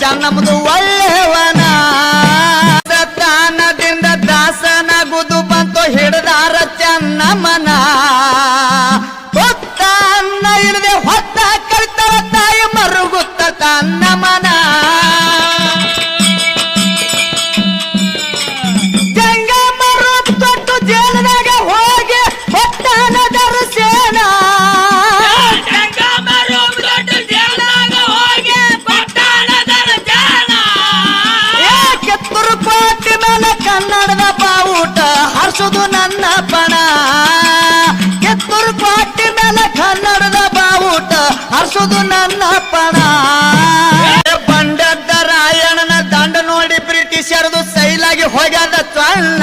ಚೆನ್ನಮ್ಮದು ಒಳ್ಳೆಯವನ. ತಾನದಿಂದ ದಾಸನಾಗುದು ಬಂತು ಹಿಡ್ದಾರ ಚನ್ನಮ್ಮನ. ಹೊತ್ತ ಅನ್ನ ಇಲ್ಲದೆ ಹೊತ್ತ ಹರ್ಸುದು ನನ್ನ ಪಣ. ಕೆತ್ತೂರು ಪಾಟಿ ಮೇಲೆ ಕನ್ನಡದ ಬಾವುಟ ಹರ್ಸುದು ನನ್ನ ಪಣ. ಬಂಡದ್ದ ರಾಯಣನ ದಂಡ ನೋಡಿ ಬ್ರಿಟಿಷರದು ಸೈಲಾಗಿ ಹೋಗ್ಯಾದ ಚಣ್ಣ